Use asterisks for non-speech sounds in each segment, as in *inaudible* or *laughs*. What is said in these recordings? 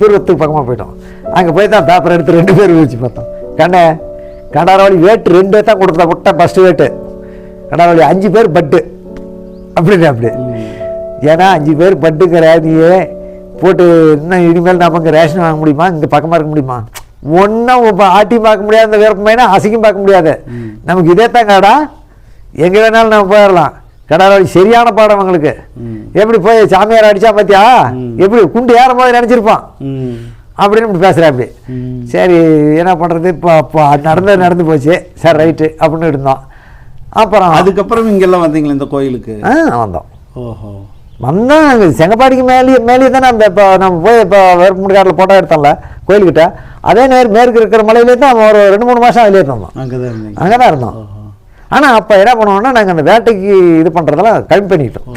தூரத்துக்கு பக்கமாக போயிட்டோம். அங்கே போய் தான் பேப்பர் எடுத்து ரெண்டு பேர் வச்சு பார்த்தோம். கண்ணே கண்டாரவழி வேட்டு ரெண்டு தான் கொடுத்தா விட்ட ஃபஸ்ட்டு வேட்டு கண்டாரவழி அஞ்சு பேர் பட்டு அப்படின்னு அப்படி. ஏன்னா அஞ்சு பேர் பட்டுக்கிற நீயே போட்டு இன்னும் இனிமேல் நமக்கு ரேஷன் வாங்க முடியுமா? இங்கே பக்கமாக இருக்க முடியுமா? ஒன்றும் இப்போ ஆட்டி பார்க்க முடியாத அந்த வேர்ப்பமைனா அசைக்கும் பார்க்க முடியாது. நமக்கு இதே தான் கடா எங்கே வேணாலும் நம்ம போயிடலாம். கடாரவழி சரியான பாடம் அவங்களுக்கு. எப்படி போய் சாமியார் அடிச்சா பார்த்தியா எப்படி குண்டு ஏறும் போது நினச்சிருப்பான். அப்படின்னு இப்படி பேசுகிறேன் அப்படி. சரி என்ன பண்ணுறது இப்போ இப்போ நடந்து நடந்து போச்சு. சரி ரைட்டு அப்படின்னு இருந்தோம். அப்புறம் அதுக்கப்புறம் இங்கெல்லாம் வந்தீங்களா இந்த கோயிலுக்கு? ஆ வந்தோம். ஓஹோ. வந்தோம். செங்கப்பாடிக்கு மேலேயே மேலேயே தானே அந்த இப்போ நம்ம போய் இப்போ வேறுமுடிக்காட்டில் போட்டோ எடுத்தோம்ல கோயில்கிட்ட. அதே நேர் மேற்கு இருக்கிற மலையிலே தான் ஒரு ரெண்டு மூணு மாதம் அதிலே இருந்தோம். அங்கே தான் இருந்தீங்க. அங்கே தான் இருந்தோம் ஆனால் அப்போ என்ன பண்ணுவோம்னா நாங்கள் அந்த வேட்டைக்கு இது பண்ணுறதெல்லாம் கம்மி பண்ணிட்டோம்.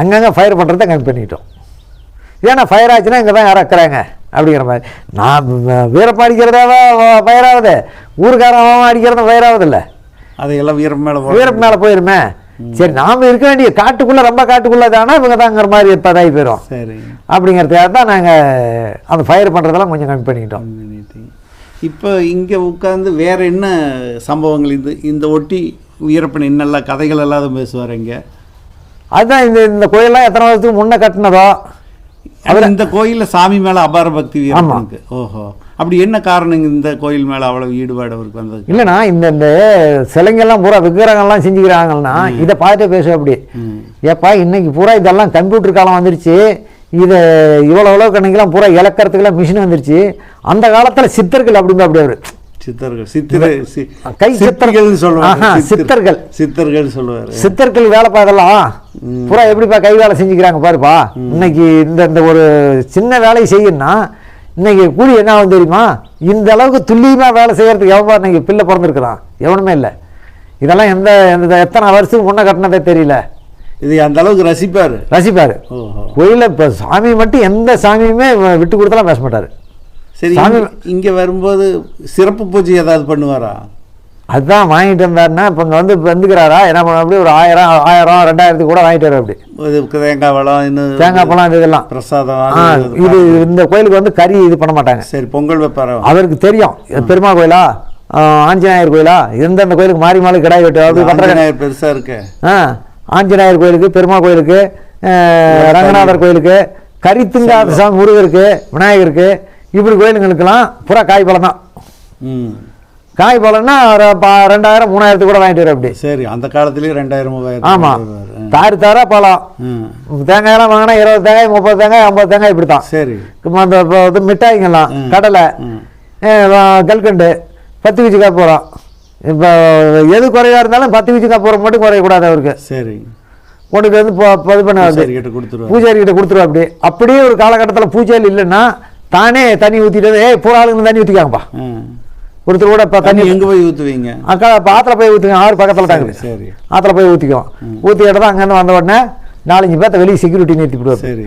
அங்கங்கே ஃபயர் பண்ணுறத கம்மி பண்ணிட்டோம். ஏன்னா ஃபயர் ஆச்சுன்னா இங்கே தான் இறக்குறாங்க அப்படிங்கிற மாதிரி. நான் வீரப்பா அடிக்கிறதாவ ஃபயர் ஆகுது? ஊருக்காரன் அடிக்கிறதும் ஃபயர் ஆகுது இல்லை அதையெல்லாம் வீரம் மேலே வீரப்பு மேலே போயிருமே. சரி நாம் இருக்க வேண்டிய காட்டுக்குள்ளே ரொம்ப காட்டுக்குள்ளே தானே இவங்க தாங்கிற மாதிரி இப்போதாகி போயிடும் சரி. அப்படிங்கிறதுக்காக தான் நாங்கள் அந்த ஃபயர் பண்ணுறதெல்லாம் கொஞ்சம் கம்மி பண்ணிக்கிட்டோம். இப்போ இங்கே உட்காந்து வேற என்ன சம்பவங்கள்? இது இந்த ஒட்டி வீரப்பன் என்னெல்லாம் கதைகள் எல்லாம் பேசுவார் இங்கே. அதுதான் இந்த இந்த கோயிலெலாம் எத்தனை வருஷத்துக்கு முன்னே கட்டினதோ? அவர் இந்த கோயிலில் சாமி மேலே அபார பக்தி வீரப்பனுக்கு. ஓஹோ. அப்படி என்ன காரணம் இந்த கோயில் மேலே அவ்வளவு ஈடுபாடு அவருக்கு வந்தது இல்லைண்ணா இந்த இந்த சிலைங்கெல்லாம் பூரா விக்கிரகம்லாம் செஞ்சுக்கிறாங்கன்னா இதை பார்த்துட்டே பேசுவேன் அப்படி. ஏப்பா இன்னைக்கு பூரா இதெல்லாம் கம்ப்யூட்டர் காலம் வந்துருச்சு. இதை இவ்வளோ இவ்வளோ கணக்கெல்லாம் பூரா இழக்கிறதுக்கெல்லாம் மிஷின் வந்துருச்சு. அந்த காலத்தில் சித்தர்கள் அப்படிங்க அப்படி அவர். சித்தர்கள் சித்திர கை சித்தர்- சித்திரர்கள்னு சொல்லுவாங்க. சித்தர்கள். சித்தர்கள் சொல்லுவார். சித்தர்கள் வேலை பார்க்கலாம் பூரா எப்படிப்பா கை வேலை செஞ்சுக்கிறாங்க பாருப்பா. இன்னைக்கு இந்த இந்த ஒரு சின்ன வேலையை செய்யணும்னா இன்னைக்கு கூலி என்ன ஆகும் தெரியுமா? இந்த அளவுக்கு துல்லியமாக வேலை செய்யறதுக்கு எவன் பாரு இன்னைக்கு பிள்ளை பிறந்திருக்கிறான்? எவனுமே இல்லை. இதெல்லாம் எந்த எந்த எத்தனை வருஷத்துக்கு முன்னே கட்டினதே தெரியல. இது அந்த அளவுக்கு ரசிப்பார். ரசிப்பார். கோயிலில் இப்போ சாமி மட்டும் எந்த சாமியுமே விட்டு கொடுத்தலாம் பேச மாட்டார். சரி சாமி- இங்க- வரும்போது சிறப்பு பூஜை ஏதாவது பண்ணுவாரா? அதுதான் வாங்கிட்டு வந்தாருன்னா இப்போ இங்கே வந்து வந்துக்கிறாரா? என்ன பண்ண அப்படி ஒரு ஆயிரம் ஆயிரம் ரெண்டாயிரத்துக்கு கூட வாங்கிட்டு வர அப்படி. தேங்காய் வளம் இன்னும் தேங்காய் பழம் இது இதெல்லாம். பிரசாதம் அது இது இந்த கோயிலுக்கு வந்து கறி இது பண்ண மாட்டாங்க. சரி பொங்கல் வைப்பாரா? அவருக்கு தெரியும். பெருமா கோயிலா? ஆஞ்சநேயர் கோயிலா? எந்தெந்த கோயிலுக்கு மாறி மாறி கிடாய் வெட்டு அப்படி பண்ணுறாங்க ஆஞ்சநேயர் பெருசா இருக்கு. ஆ. ஆஞ்சநேயர் கோயிலுக்கு பெருமா கோயிலுக்கு ரங்கநாதர் கோயிலுக்கு கரித்துங்காத சாமி முருகருக்கு விநாயகருக்கு இப்படி கோயிலுங்களுக்கெல்லாம் பூரா காய் பழம் தான். காய் பழம்னா ஒரு ரெண்டாயிரம் மூணாயிரத்துக்கு கூட வாங்கிட்டு வர அப்படி. சரி அந்த காலத்துலயே ரெண்டாயிரம் மூவாயிரம் ஆமாம் தாறு தாரா பழம். தேங்காயெல்லாம் வாங்கினா இருபது தேங்காய் முப்பது தேங்காய் ஐம்பது தேங்காய் இப்படி தான் சரி அந்த மிட்டாய்ங்கெல்லாம் கடலை கல்கண்டு பத்து வீச்சு காப்பூரம் இப்போ எது குறைவா இருந்தாலும் பத்து வீச்சு காப்பூரம் மட்டும் குறையக்கூடாது அவருக்கு. சரி. கொண்டு வந்து இது பண்ண சரி கிட்ட கொடுத்துருவா அப்படி. அப்படியே ஒரு காலகட்டத்தில் பூஜாரி இல்லைன்னா தானே தண்ணி ஊற்றிட்டு ஏய் பூரா ஆளுங்க தண்ணி ஊற்றிக்காங்கப்பா. ஒருத்தர் கூட இப்போ தண்ணி எங்க போய் ஊத்துவீங்க? அக்கா இப்போ ஆற்றுல போய் ஊற்றுங்க ஆறு பக்கத்தில் தாங்க சரி. ஆற்றுல போய் ஊற்றிக்குவோம் ஊற்றிக்கிட்டு தான் அங்கேருந்து வந்த உடனே நாலஞ்சு பேர்த்த வெளியே செக்யூரிட்டி நிறுத்தி விடுவார் சரி.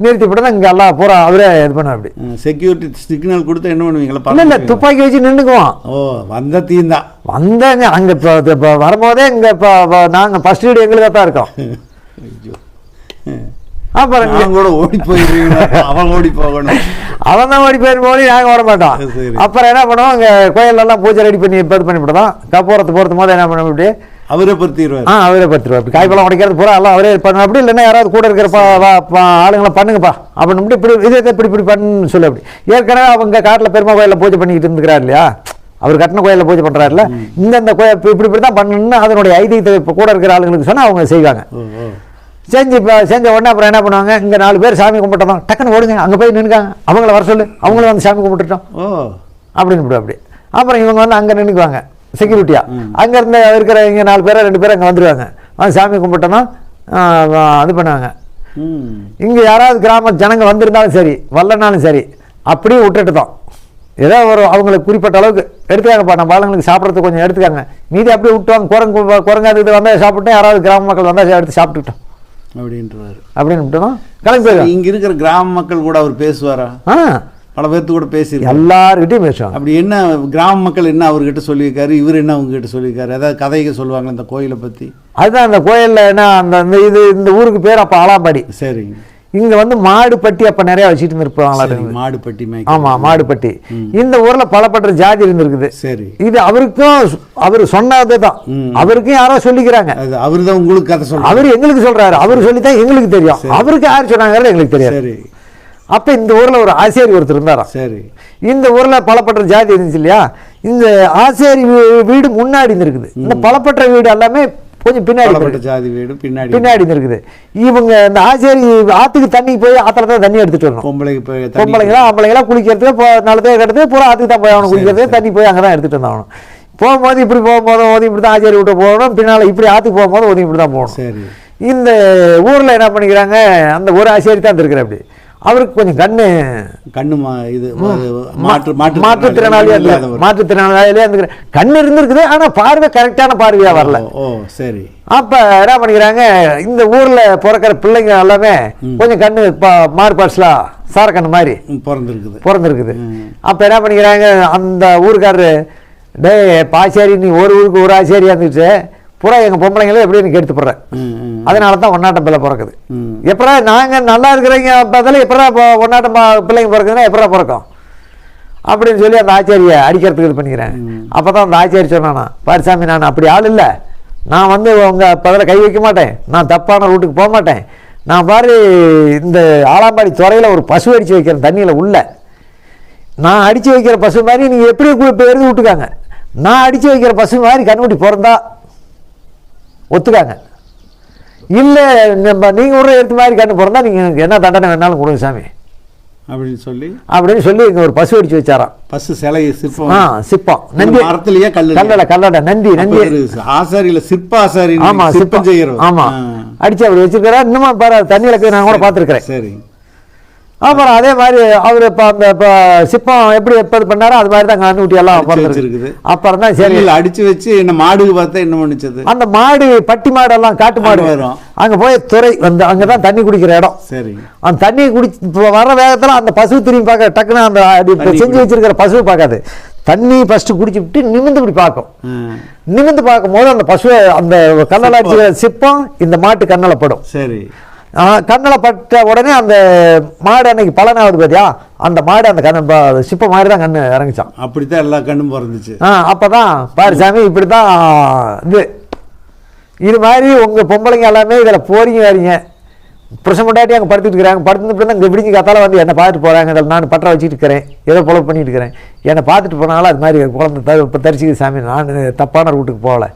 நிறுத்தி விட்டு இங்கே எல்லாம் பூரா அவரே இது பண்ண அப்படி. செக்யூரிட்டி சிக்னல் கொடுத்தா என்ன பண்ணுவீங்களா இல்லை இல்லை? துப்பாக்கி வச்சு நின்றுக்குவோம் ஓ வந்த தீந்தான் வந்தேங்க அங்கே இப்போ இப்போ வரும்போதே இங்கே இப்போ நாங்கள் ஃபஸ்ட் வீடு எங்களுக்கு தான் இருக்கோம். அப்புறம் கூட ஓடி போயிருவீங்க அவன் ஓடி போகணும். அவன் தான் ஓடி போயிரு போய் நாங்கள் ஓட மாட்டோம். அப்புறம் என்ன பண்ணுவோம் இங்கே கோயிலெல்லாம் பூஜை ரெடி பண்ணி இப்போ இது பண்ணி விடுதோம் கப்பூரத்து போகிறது போது என்ன பண்ண இப்படி அவரே படுத்திடுவார் ஆ அவரே பத்துருவா அப்படி காய்ப்பழம் உடைக்கிறது பூரா எல்லாம் அவரே பண்ணுவா அப்படி இல்லைன்னா யாராவது கூட இருக்கிற பா வா- பா- ஆளுங்களை பண்ணுங்கப்பா. அப்படின்னு இப்படி இப்படி இது இதை இப்படி இப்படி பண்ணுன்னு சொல்லி அப்படி. ஏற்கனவே அவங்க காட்டில் பெருமா கோயிலில் பூஜை பண்ணிக்கிட்டு இருந்துக்கிறார் இல்லையா? அவர் கட்டின கோயிலில் பூஜை பண்ணுறாருல இந்தந்த கோயில் இப்படி இப்படி இப்படி தான் பண்ணணும்னு அதனுடைய ஐதீகத்தை இப்போ கூட இருக்கிற ஆளுங்களுக்கு சொன்னால் அவங்க செய்வாங்க. செஞ்சு இப்போ செஞ்ச உடனே அப்புறம் என்ன பண்ணுவாங்க? இங்கே நாலு பேர் சாமி கும்பிட்டோம். டக்குன்னு ஓடுங்க. அங்கே போய் நின்றுக்காங்க அவங்கள வர சொல்லு. அவங்களும் வந்து சாமி கும்பிட்டுட்டோம். ஓ. அப்படின்னு இப்படி அப்படி. அப்புறம் இவங்க வந்து அங்கே நின்றுக்குவாங்க செக்யூரிட்டியா அங்கேருந்து இருக்கிற இங்கே நாலு பேர் ரெண்டு பேர் அங்கே வந்துடுவாங்க. வந்து சாமி கும்பிட்டோன்னா இது பண்ணுவாங்க. இங்கே யாராவது கிராம ஜனங்க வந்திருந்தாலும் சரி வரலனாலும் சரி அப்படியே விட்டுட்டு தான் ஏதோ ஒரு அவங்களுக்கு குறிப்பிட்ட அளவுக்கு எடுத்துக்காங்கப்பா நம்ம ஆளுங்களுக்கு சாப்பிட்றதுக்கு கொஞ்சம் எடுத்துக்காங்க. மீதி அப்படியே விட்டுவாங்க. குரங்கு குரங்காது இது வந்தால் சாப்பிட்டு யாராவது கிராம மக்கள் வந்தால் எடுத்து சாப்பிட்டுக்கிட்டோம். அப்படின்றவாரு அப்படின்னு விட்டோம் கிளம்பி போயிடுவாங்க இங்க இருக்கிற கிராம மக்கள் கூட அவர் பேசுவாரா? ஆ. பல பேர்த்து கூட பேசியிருக்காரு எல்லாருக்கிட்டையும் பேசுவாங்க. அப்படி என்ன கிராம மக்கள் என்ன அவர்கிட்ட சொல்லியிருக்காரு? இவர் என்ன அவங்ககிட்ட சொல்லியிருக்காரு? ஏதாவது கதைகள் சொல்லுவாங்க இந்த கோயிலை பற்றி அதுதான் அந்த கோயிலில் என்ன அந்த இந்த இது இந்த ஊருக்கு பேர் அப்போ ஆலாம்பாடி. சரி இங்க வந்து மாடு பட்டி அப்ப நிறைய வச்சுட்டு இருந்திருப்பாங்களா? சரி, இருக்குது மாடு பட்டி மேய்க்க ஆமா மாடு பட்டி இந்த ஊர்ல பலப்பட்ட ஜாதி இருந்திருக்குது. சரி. இது அவருக்கும் அவர் சொன்னது தான் அவருக்கும் யாரோ சொல்லிக்கிறாங்க. அவரு தான் உங்களுக்கு கதை சொல்றாரு. அவர் எங்களுக்கு சொல்றாரு. அவர் சொல்லித்தான் எங்களுக்கு தெரியும். அவருக்கு யார் சொன்னாங்கிறது எங்களுக்கு தெரியாது. சரி. அப்ப இந்த ஊர்ல ஒரு ஆசிரியர் ஒருத்தர் இருந்தாராம் சரி. இந்த ஊர்ல பலப்பட்ட ஜாதி இருந்துச்சு இல்லையா? இந்த ஆசிரியர் வீடு முன்னாடி இருக்குது இந்த பலப்பட்ட வீடு எல்லாமே கொஞ்சம் பின்னாடி. ஜாதி வீடு பின்னாடி பின்னாடி இருக்குது இவங்க இந்த ஆசிரியர் ஆத்துக்கு தண்ணி போய் ஆத்துல தான் தண்ணி எடுத்துட்டு வரணும். பொம்பளைக்கு போய் பொம்பளைங்களா ஆம்பளைங்களா குளிக்கிறதுக்கு நல்லதே கெடுத்து பூரா ஆத்துக்கு தான் போய் ஆகணும். குளிக்கிறதுக்கு தண்ணி போய் அங்கே தான் எடுத்துட்டு வந்தாகணும். போகும்போது இப்படி போகும்போது ஓதி இப்படி தான் ஆச்சேரி விட்டு போகணும். பின்னால் இப்படி ஆற்றுக்கு போகும்போது ஓதி இப்படி தான் போகணும். சரி. இந்த ஊரில் என்ன பண்ணிக்கிறாங்க? அந்த ஒரு ஆசிரியர் தான் இருக்கிற அப்படி. அவருக்கு கொஞ்சம் கண்ணு கண்ணு இது மாற்று மாற்று மாற்றுத்திறனாளியா இல்லாதவர். இருந்தார் மாற்றுத்திறனாளியா இருந்துக்கிற கண்ணு. இருந்திருக்குது ஆனா பார்வை கரெக்டான பார்வையா வரல. ஓ, சரி. அப்ப என்ன பண்ணிக்கிறாங்க இந்த ஊர்ல பிறக்கிற பிள்ளைங்க எல்லாமே கொஞ்சம் கண்ணு பா- மார்பாட்ஸ்லாம் சாரக்கண்ணு மாதிரி ம், பிறந்திருக்குது. பிறந்திருக்குது. அப்ப என்ன பண்ணிக்கிறாங்க அந்த ஊருக்காரரு டேய் பாச்சேரி நீ ஒரு ஊருக்கு ஒரு ஆச்சேரியா இருந்துச்சு. புறா எங்க பொம்பளைங்களே எப்படி நீ கெடுத்து போடுற. ம், ம், அதனால தான் ஒன்னாட்டம் பிள்ளை பிறக்குது. எப்படா நாங்க நல்லா இருக்கிறவங்க பதில் எப்படா இப்போ ஒன்னாட்டம் பிள்ளைங்க பிறக்குதுன்னா எப்படா பிறக்கும்? அப்படின்னு சொல்லி அந்த ஆச்சாரியை அடிக்கிறதுக்கு இது பண்ணிக்கிறேன். அப்போ தான் அந்த ஆச்சாரி சொன்னானா பாரிசாமி நான் அப்படி ஆள் இல்லை. நான் வந்து உங்க பதில் கை வைக்க மாட்டேன். நான் தப்பான ரூட்டுக்கு போக மாட்டேன். நான் பாரு இந்த ஆலாம்பாடி துறையில் ஒரு பசு அடித்து வைக்கிறேன் தண்ணியில் உள்ள. நான் அடித்து வைக்கிற பசு மாதிரி நீங்கள் எப்படி எழுதி விட்டுக்காங்க. நான் அடித்து வைக்கிற பசு மாதிரி கண்ணுக்குட்டி பிறந்தா ஒத்துக்காங்க. இல்லை நம்ம நீங்கள் விட்ற எடுத்து மாதிரி கண்ணு பிறந்தா நீங்கள் எனக்கு என்ன தண்டனை வேணாலும் கொடுங்க சாமி. அப்படின்னு சொல்லி? அப்படின்னு சொல்லி இங்கே ஒரு பசு அடித்து வச்சாராம். பசு சிலை சிற்பம். ஆ சிப்பம் நந்தி மரத்துலயே கல்லு கல்லடை கல்லடை நந்தி நந்தி. ஆசாரியில சிற்ப ஆசாரி ஆமா சிற்பம் சிப்பம் செய்யறோம் ஆமா. அடிச்சு அப்படி வச்சிருக்கிறார். இன்னும் பாரு தண்ணியில நான் கூட பார்த்துருக்கிறேன். சரி. அப்புறம் அதே மாதிரி அவர் இப்போ அந்த இப்போ சிப்பம் எப்படி எப்போ இது பண்ணாரோ அது மாதிரி தான் கண்ணுக்குட்டி எல்லாம் அடிச்சு பிறந்திருக்கு வச்சிருக்குது. அப்புறம் தான் சரி. அடிச்சு வச்சு என்ன மாடுக்கு பார்த்தா என்ன பண்ணுச்சது? அந்த மாடு பட்டி மாடெல்லாம் காட்டு மாடு. வரும். அங்கே போய் துறை வந்து அங்கே தான் தண்ணி குடிக்கிற இடம். சரி. அந்த தண்ணி குடி வர வேகத்தில் அந்த பசு திரும்பி பார்க்க டக்குன்னு அந்த செஞ்சு வச்சிருக்கிற பசுவை பார்க்காது. தண்ணி ஃபஸ்ட்டு குடிச்சுட்டு நிமிந்து இப்படி பார்க்கும். நிமிந்து பார்க்கும்போது அந்த பசுவை அந்த கண்ணில் அடிச்சுக்கிற சிப்பம் இந்த மாட்டு கண்ணில் படும். சரி. கண்ணில் பட்ட உடனே அந்த மாடு அன்னைக்கு பலனாவது பார்த்தியா அந்த மாடு அந்த கண்ணு ப- சிப்பம் மாதிரி தான் கண்ணு இறங்கிச்சான் அப்படித்தான் எல்லா கண்ணும் பிறந்துச்சு. ஆ அப்போ தான் பாரு சாமி இப்படி தான் இது இது மாதிரி உங்கள் பொம்பளைங்க எல்லாமே இதில் போறீங்க வரீங்க. புருஷன் முன்னாடி அங்கே படுத்துட்டு இருக்கிறாங்க. படுத்துட்டு தான் இங்கே விடிஞ்சு காத்தால வந்து என்னை பார்த்துட்டு போகிறாங்க இதில் நான் பற்ற வச்சுட்டு இருக்கிறேன். ஏதோ பொழப்பு பண்ணிட்டு இருக்கிறேன். என்னை பார்த்துட்டு போனாலும் அது மாதிரி குழந்தை த இப்போ தரிசிக்குது சாமி. நான் தப்பான ரூட்டுக்கு போகல.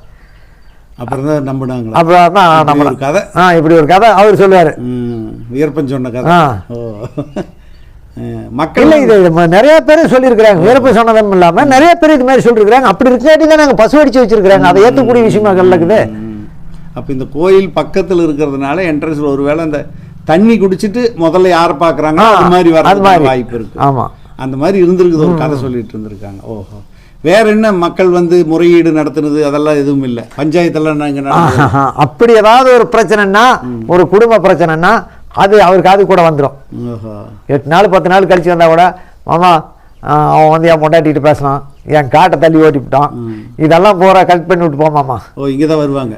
அப்புறம் தான் நம்பினாங்களா? அப்புறம் தான் நம்ம ஒரு கதை. ஆ இப்படி ஒரு கதை அவர் சொல்லுவார். வீரப்பன் சொன்ன கதை. ஓ. மக்கள் இல்லை இது நிறைய பேர் சொல்லியிருக்கிறாங்க. வீரப்ப சொன்னதும் இல்லாமல் நிறைய பேர் இது மாதிரி சொல்லியிருக்கிறாங்க. அப்படி இருக்காட்டி தான் நாங்கள் பசு அடிச்சு வச்சிருக்கிறாங்க. அதை ஏற்றக்கூடிய விஷயமா இருக்குது. அப்ப இந்த கோயில் பக்கத்துல இருக்கிறதுனால என்ட்ரன்ஸ்ல ஒருவேளை இந்த தண்ணி குடிச்சிட்டு முதல்ல யாரை பாக்குறாங்க ஆ, அது மாதிரி. வர வாய்ப்பு இருக்கு. ஆமா. அந்த மாதிரி இருந்திருக்குது ஒரு கதை சொல்லிட்டு இருந்திருக்காங்க. ஓஹோ. வேற என்ன மக்கள் வந்து முறையீடு நடத்துனது? அதெல்லாம் எதுவும் இல்லை. பஞ்சாயத்தெல்லாம் நாங்க நடந்தது ஆஹா, அப்படி ஏதாவது ஒரு பிரச்சனைன்னா ஒரு குடும்ப பிரச்சனைன்னா அது அவர் காது கூட வந்துடும் எட்டு நாள் பத்து நாள் கழிச்சு வந்தா கூட மாமா அவன் வந்து என் பொண்டாட்டிட்டு பேசினான் என் காட்டை தள்ளி ஓட்டி விட்டான் இதெல்லாம் பூரா கட் பண்ணி விட்டு போமாமா ஓ இங்கே தான் வருவாங்க.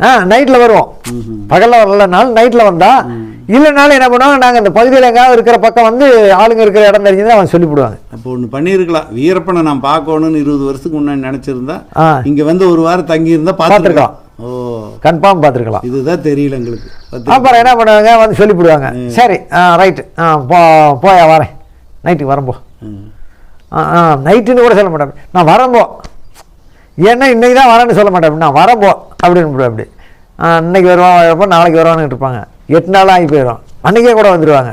ஆ நைட்டில் வருவோம். பகலில் வரலனாலும் நைட்டில் வந்தா இல்லைனாலும் என்ன பண்ணுவாங்க நாங்கள் இந்த பகுதியில் எங்கேயாவது இருக்கிற பக்கம் வந்து ஆளுங்க இருக்கிற இடம் தெரிஞ்சுதான் அவன் சொல்லிவிடுவாங்க. அப்போ ஒன்று பண்ணியிருக்கலாம். வீரப்பனை நான் பார்க்கணும்னு இருபது வருஷத்துக்கு முன்னாடி நினச்சிருந்தா இங்க வந்து ஒரு வாரம் தங்கி இருந்தா பார்த்துருக்கலாம். ஓ. கன்ஃபார்ம் பார்த்துருக்கலாம். இதுதான் தெரியல எங்களுக்கு. அப்புறம் என்ன பண்ணுவாங்க வந்து சொல்லிவிடுவாங்க. சரி ஆ ரைட்டு ஆ போ போயா வரேன். நைட்டுக்கு வரம்போ ம். ஆ ஆ நைட்டுன்னு கூட சொல்ல மாட்டேன் நான் வரம்போ ஏன்னா இன்னைக்கு தான் வரேன்னு சொல்ல மாட்டேன். நான் வரம்போ அப்படின்னு அப்படி. இன்னைக்கு வருவான் வரப்போ நாளைக்கு வருவான்னு இருப்பாங்க. எட்டு நாள் ஆகி போயிடும் அன்னைக்கே கூட வந்துடுவாங்க.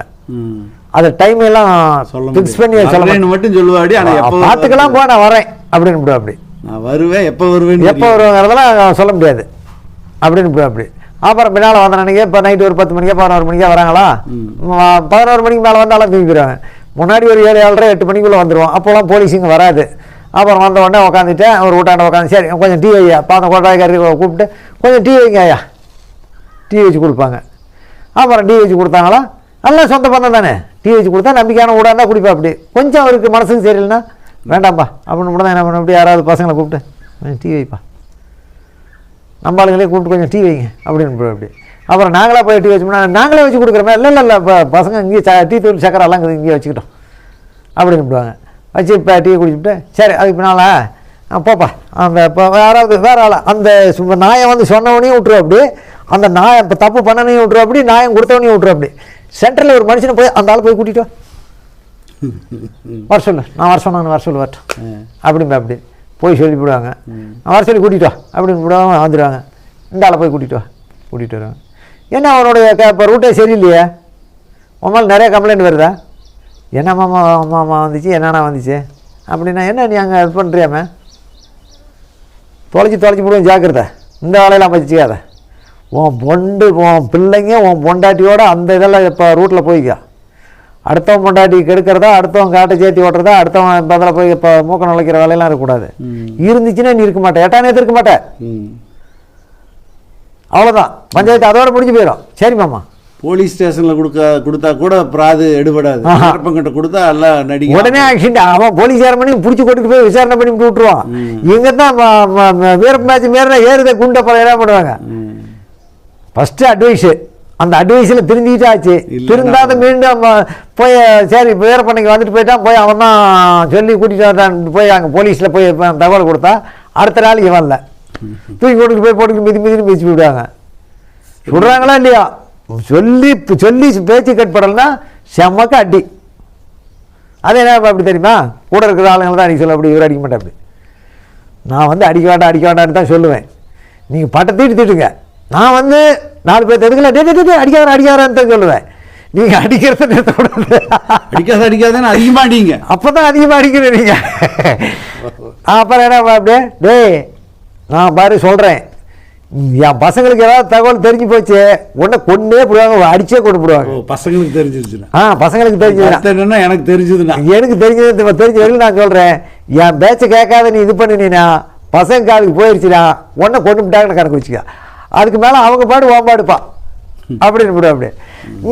அது டைம் எல்லாம் ஃபிக்ஸ் பண்ணி. சொல்ல மட்டும் சொல்லுவாடி. பார்த்துக்கலாம் போ நான் வரேன் அப்படின்னு அப்படி. நான் வருவேன் எப்போ வருவேன்னு எப்போ வருவாங்கிறதெல்லாம் சொல்ல முடியாது. அப்படின்னு அப்படி. அப்புறம் பின்னால் வந்த அன்னைக்கு இப்போ நைட்டு ஒரு பத்து மணிக்கா பதினோரு மணிக்கா வராங்களா? பதினோரு மணிக்கு மேலே வந்தாலும் தூங்கிடுவாங்க. முன்னாடி ஒரு ஏழு ஏழரை எட்டு மணிக்குள்ளே வந்துடுவோம் அப்போலாம் போலீஸுங்க வராது. அப்புறம் வந்த உடனே உட்காந்துட்டேன் ஒரு வீட்டாண்ட உட்காந்து சரி கொஞ்சம் டீ வையா? அப்போ அந்த கொட்டாய்க்காரி கூப்பிட்டு கொஞ்சம் டீ வைங்க ஐயா. டீ வச்சு கொடுப்பாங்க. அப்புறம் டீ வச்சு கொடுத்தாங்களா? எல்லாம் சொந்த பந்தம் தானே. டீ வச்சு கொடுத்தா நம்பிக்கையான வீடாக இருந்தால் குடிப்பா அப்படி. கொஞ்சம் அவருக்கு மனசுக்கு சரியில்லைன்னா வேண்டாம்ப்பா. அப்படின்னு கூட என்ன பண்ண அப்படி யாராவது பசங்களை கூப்பிட்டு கொஞ்சம் டீ வைப்பா. நம்ம ஆளுங்களே கூப்பிட்டு கொஞ்சம் டீ வைங்க. அப்படின்னு அப்படி. அப்புறம் நாங்களாக போய் டீ வச்சோம்னா நாங்களே வச்சு கொடுக்குறோமே இல்லை இல்லை இல்லை இப்போ பசங்க இங்கேயே ச டீ தூள் சக்கரை எல்லாம் இங்கேயே வச்சுக்கிட்டோம். அப்படின்னு விடுவாங்க வச்சு இப்போ டீ குடிச்சுட்டு சரி அதுக்கு பின்னால் போப்பா. அந்த இப்போ யாராவது வேற ஆளா அந்த சும்மா நாயை வந்து சொன்னவனையும் விட்டுருவா அப்படி. அந்த நாயை இப்போ தப்பு பண்ணனையும் விட்டுருவா அப்படி நாயம் கொடுத்தவனையும் விட்டுருவா அப்படி. சென்டரில் ஒரு மனுஷனை போய் அந்த ஆள் போய் கூட்டிட்டு வா. வர சொல்லு. நான் வர சொன்னேன் வர சொல்லு வரட்டும் அப்படிம்பா அப்படி. போய் சொல்லி விடுவாங்க நான் வர சொல்லி கூட்டிட்டு வா. அப்படின்னு விடுவாங்க வந்துடுவாங்க. இந்த ஆளை போய் கூட்டிட்டு வா. கூட்டிகிட்டு வருவாங்க. என்ன அவனுடைய இப்போ ரூட்டே சரியில்லையே? உன் மேலே நிறைய கம்ப்ளைண்ட் வருதா? என்ன மாமா மாமா வந்துச்சு? என்னண்ணா வந்துச்சு? அப்படின்னா என்ன நீ அங்கே இது பண்ணுறியாமே தொலைச்சி தொலைச்சி போடுவோம் ஜாக்கிரதை. இந்த வேலையெல்லாம் வச்சுக்காத உன் பொண்டு உன் பிள்ளைங்க உன் பொண்டாட்டியோட அந்த இதெல்லாம் இப்போ ரூட்டில் போய்க்க. அடுத்தவன் பொண்டாட்டி கெடுக்கிறதா அடுத்தவன் காட்டை சேர்த்தி ஓட்டுறதா அடுத்தவன் பதில் போய் இப்போ மூக்க நுழைக்கிற வேலையெல்லாம் இருக்கக்கூடாது இருந்துச்சுன்னா நீ இருக்க மாட்டே. எட்டா நேரத்து இருக்க மாட்டே. ம். அவ்வளோதான் பஞ்சாயத்து அதோட முடிஞ்சு போயிடும் சரி மாமா. போலீஸ் ஸ்டேஷனில் கொடுக்க கொடுத்தா கூட பிராது எடுபடாது. ஆஹா. வீரப்பங்கிட்ட கொடுத்தா எல்லாம் நடிகை உடனே ஆக்சிடென்ட் அவன் போலீஸ்கார பண்ணி பிடிச்சி கொண்டுட்டு போய் விசாரணை பண்ணி விட்டு விட்டுருவான். இங்கே தான் வீரப்ப மேட்ச் மாரினா ஏறுத குண்டை பல என்ன பண்ணுவாங்க ம். ஃபஸ்ட்டு அட்வைஸு அந்த அட்வைஸில் திருந்திட்டு ஆச்சு இல்ல, திருந்தாத மீண்டும் போய் சரி வீரப்பண்ணைக்கு வந்துட்டு போயிட்டான் போய் அவன் தான் சொல்லி கூட்டிகிட்டு வந்தான் போய் அங்கே போலீஸில் போய் தகவல் கொடுத்தா அடுத்த நாள் இவன் இல்லை. தூக்கி போட்டுட்டு போய் போட்டுட்டு மிதி மிதின்னு மிதிச்சு விடுவாங்க. சுடுறாங்களா இல்லையா? சொல்லி சொல்லி பேச்சு கட்படலைன்னா செம்மக்க அடி. அது என்ன அப்படி தெரியுமா? கூட இருக்கிற ஆளுங்களை தான் அடிக்க சொல்ல அப்படி இவர் அடிக்க மாட்டேன் அப்படி. நான் வந்து அடிக்க வேண்டாம் அடிக்க வேண்டாம்னு தான் சொல்லுவேன். நீங்கள் பட்டை தீட்டு தீட்டுங்க. நான் வந்து நாலு பேர் எதுக்கல டே டே, டே, அடிக்காத அடிக்காதான்னு தான் சொல்லுவேன். நீங்கள் அடிக்கிறத நிறுத்தக்கூடாது அடிக்காத அடிக்காதன்னு அதிகமாக அடிங்க. அப்போ தான் அதிகமாக அடிக்கிறேன் நீங்கள் அப்புறம் என்ன அப்படியே டேய் நான் பாரு சொல்கிறேன் என் பசங்களுக்கு ஏதாவது தகவல் தெரிஞ்சு போச்சு உடனே கொண்டே போடுவாங்க அடிச்சே கொண்டு போடுவாங்க. பசங்களுக்கு தெரிஞ்சிருச்சுன்னா. ஆ பசங்களுக்கு தெரிஞ்சதுன்னா. எனக்கு தெரிஞ்சதுன்னா. எனக்கு தெரிஞ்சது தெரிஞ்ச வரைக்கும் நான் சொல்கிறேன் என் பேச்சை கேட்காத நீ இது பண்ணினா பசங்க காலுக்கு போயிடுச்சுனா உடனே கொண்டு விட்டாங்கன்னு கணக்கு வச்சுக்க. அதுக்கு மேலே அவங்க பாடு ஓன் பாடுப்பா அப்படின்னு விட அப்படியே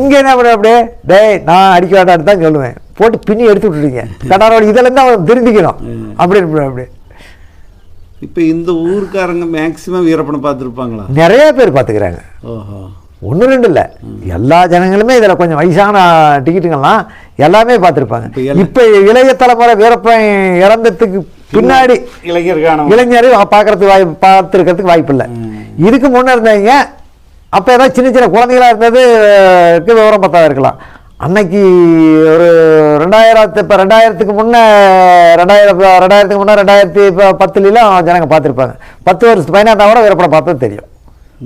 இங்கே என்ன பண்ண அப்படியே டேய் நான் அடிக்க வேண்டாம்னு தான் சொல்லுவேன். போட்டு பின்னி எடுத்து விட்டுறீங்க *laughs* கடாரோட இதெல்லாம் அவன் திருந்திக்கணும் அப்படின்னு விட அப்படியே இப்போ இந்த ஊருக்காரங்க மேக்சிமம் வீரப்பனை பார்த்துருப்பாங்களா? நிறைய பேர் பார்த்துக்கிறாங்க. ஓஹோ. ஒன்று ரெண்டு இல்லை. எல்லா ஜனங்களுமே இதில் கொஞ்சம் வயசான டிக்கெட்டுங்கள்லாம் எல்லாமே பார்த்துருப்பாங்க. இப்ப இளைய தலைமுறை வீரப்பன் இறந்ததுக்கு பின்னாடி இளைஞர்கான இளைஞர் பார்க்கறதுக்கு வாய் பார்த்துருக்கிறதுக்கு வாய்ப்பு இல்லை. இதுக்கு முன்னே இருந்தவங்க அப்போ ஏதாவது சின்ன சின்ன குழந்தைகளா இருந்ததுக்கு விவரம் பார்த்தா இருக்கலாம். அன்னைக்கு ஒரு ரெண்டாயிரத்து இப்போ ரெண்டாயிரத்துக்கு முன்னே ரெண்டாயிரம் ரெண்டாயிரத்துக்கு முன்னே ரெண்டாயிரத்தி இப்போ பத்துலாம் ஜனங்க பார்த்துருப்பாங்க. பத்து வருஷத்து இருந்தால் கூட வீரப்படம் பார்த்தது தெரியும்.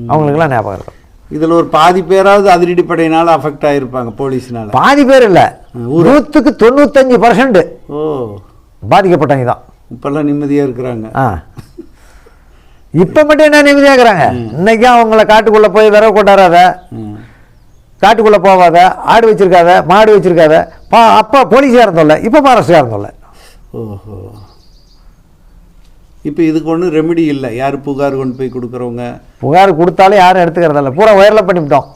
அவங்களுக்குலாம் ஞாபகம் இருக்கும். இதில் ஒரு பாதி பேராவது அதிரடிப்படையினால அஃபெக்ட் ஆகிருப்பாங்க போலீஸ்னால. பாதி பேர் இல்லை. நூற்றுக்கு தொண்ணூத்தஞ்சு பர்சன்ட் ஓ. பாதிக்கப்பட்டவங்க தான் இப்பெல்லாம் நிம்மதியாக இருக்கிறாங்க. ஆ. இப்போ மட்டும் என்ன நிம்மதியாக்குறாங்க இன்னைக்கும் அவங்கள காட்டுக்குள்ளே போய் விரவு கொண்டாடாத. ம். காட்டுக்குள்ளே போகாத ஆடு வச்சிருக்காத மாடு வச்சிருக்காத. பா அப்போ போலீஸாக இருந்தோம்ல இப்போ ஃபாரஸ்டாக இருந்தோம்ல. ஓஹோ. இப்போ இதுக்கு ஒன்றும் ரெமெடி இல்லை. யார் புகார் கொண்டு போய் கொடுக்குறவங்க? புகார் கொடுத்தாலும் யாரும் எடுத்துக்கிறதில்ல பூரா ஒயரில் பண்ணிவிட்டோம்.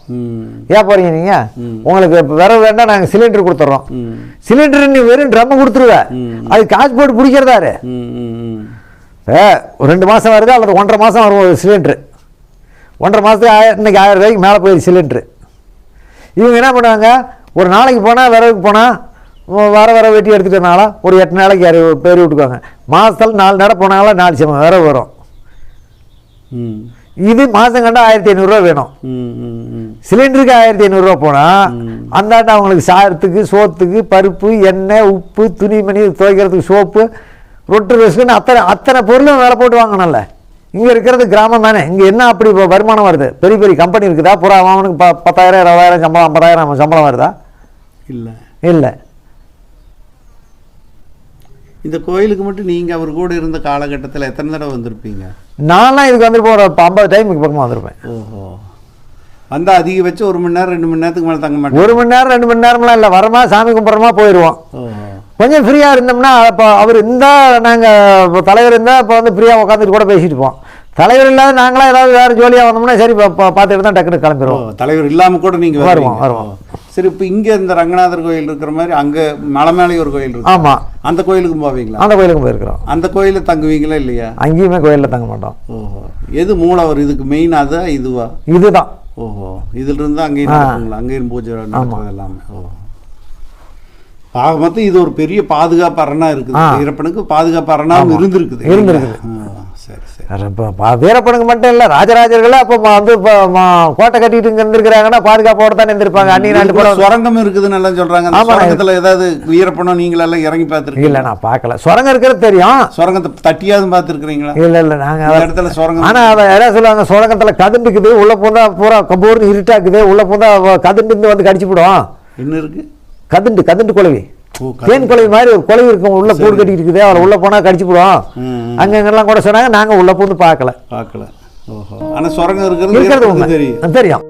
ஏன் போகிறீங்க நீங்கள் உங்களுக்கு விரவு வேண்டாம் நாங்கள் சிலிண்டர் கொடுத்துட்றோம் சிலிண்டர் நீ வெறும் ட்ரம்மு கொடுத்துருவேன் ம். அது காசு போட்டு பிடிக்கிறதாரு ரெண்டு மாதம் வருது? அல்லது ஒன்றரை மாதம் வரும் ஒரு சிலிண்ட்ரு ஒன்றரை மாதத்துக்கு ஆயிரம் இன்னைக்கு ஆயிரம் ரூபாய்க்கு மேலே போயிடுது சிலிண்ட்ரு இவங்க என்ன பண்ணுவாங்க? ஒரு நாளைக்கு போனால் விறகுக்கு போனால் வர வர வெட்டி எடுத்துட்டனால ஒரு எட்டு நாளைக்கு யார் பேர் விட்டுக்குவாங்க. மாதத்தில் நாலு நடை போனாங்களா நாலு சமம் விறகு வரும். ம். இது மாதம் கண்டா ஆயிரத்தி ஐநூறுரூவா வேணும். சிலிண்டருக்கு ஆயிரத்தி ஐநூறுரூவா போனால் அந்தாண்ட அவங்களுக்கு சாதத்துக்கு சோத்துக்கு பருப்பு எண்ணெய் உப்பு துணிமணி துவைக்கிறதுக்கு சோப்பு ரொட்டு ரஸ்க்குன்னு அத்தனை அத்தனை பொருளும் வேலை போட்டு வாங்கணும்ல. இங்கே இருக்கிறது கிராமம் தானே. இங்கே என்ன அப்படி இப்போ வருமானம் வருது? பெரிய பெரிய கம்பெனி இருக்குதா? புறா அவனுக்கு ப பத்தாயிரம் இருபதாயிரம் சம்பளம் ஐம்பதாயிரம் சம்பளம் வருதா? இல்லை. இல்லை. இந்த கோயிலுக்கு மட்டும் நீங்கள் அவர் கூட இருந்த காலகட்டத்தில் எத்தனை தடவை வந்திருப்பீங்க? நான்லாம் இதுக்கு வந்துட்டு ஒரு ஐம்பது டைமுக்கு பக்கமாக வந்திருப்பேன். ஓஹோ. வந்தால் அதிகபட்சம் ஒரு மணி நேரம் ரெண்டு மணி நேரத்துக்கு மேலே தங்க மாட்டேன் ஒரு மணி நேரம் ரெண்டு மணி நேரம்லாம் இல்லை. வரமா சாமி கும்பிட்றோமா போயிடுவோம் ஓஹோ கொஞ்சம் ஃப்ரீயாக இருந்தோம்னா இப்போ அவர் இருந்தால் நாங்கள் தலைவர் இருந்தால் இப்போ வந்து ஃப்ரீயாக உட்காந்துட்டு கூட பேசிட்டு போவோம் தலைவர் இல்லாத நாங்களாம் ஏதாவது வேறு ஜோலியாக வந்தோம்னா சரி இப்போ பார்த்துட்டு தான் டக்குனு கிளம்பிடுவோம் தலைவர் இல்லாமல் கூட நீங்கள் வருவோம், வருவோம். சரி இப்போ இங்கே இந்த ரங்கநாதர் கோயில் இருக்கிற மாதிரி அங்கே மலை மேலே ஒரு கோயில் இருக்கு. ஆமாம் அந்த கோயிலுக்கும் போவீங்களா? அந்த கோயிலுக்கு போயிருக்கிறோம். அந்த கோயிலில் தங்குவீங்களா இல்லையா? அங்கேயுமே கோயிலில் தங்க மாட்டோம். ஓஹோ எது மூலவர் இதுக்கு மெயின் அதா இதுவா? இதுதான். ஓஹோ இதுல இருந்து அங்கேயும் அங்கேயும் பூஜை நடக்கிறது எல்லாமே. ஓ. ஆக மொத்தம் இது ஒரு பெரிய பாதுகாப்பு அரணா இருக்குது. வீரப்பனுக்கு பாதுகாப்பு அரணாவும் இருந்திருக்குது. இருந்திருக்குது. வீரப்பனுக்கு மட்டும் இல்லை ராஜராஜர்களே அப்போ வந்து இப்போ கோட்டை கட்டிட்டு இங்கே இருந்திருக்கிறாங்கன்னா பாதுகாப்போட தானே இருந்திருப்பாங்க. அன்னி நாட்டு கூட சுரங்கம் இருக்குதுன்னு எல்லாம் சொல்றாங்க. அந்த ஆமா. சுரங்கத்துல ஏதாவது வீரப்பனும் நீங்களெல்லாம் இறங்கி பார்த்துருக்கீங்க இல்லை நான் பார்க்கல. சுரங்கம் இருக்கிறது தெரியும். சுரங்கத்தை தட்டியாவது பார்த்துருக்கிறீங்களா? இல்லை இல்லை நாங்கள் இந்த இடத்துல சுரங்கம் ஆனா அதை என்ன சொல்லுவாங்க சுரங்கத்துல கதுண்டுக்குது உள்ள பூந்தா பூரா கம்பூர்னு இருட்டாக்குது உள்ள பூந்தா கதுண்டு வந்து கடிச்சு விடும் என்ன இருக்கு? கதுண்டு கதுண்டு குழவி தேன் குழவி மாதிரி ஒரு குழவி இருக்கும் உள்ள கூடு கட்டிட்டு இருக்குது அவளை உள்ள போனா கடிச்சு விடும் ம், அங்கங்கெல்லாம் கூட சொன்னாங்க நாங்க உள்ள பூந்து பார்க்கல. பார்க்கல. ஓஹோ. ஆனா சுரங்கம் இருக்கிறது தெரியும். தெரியும்.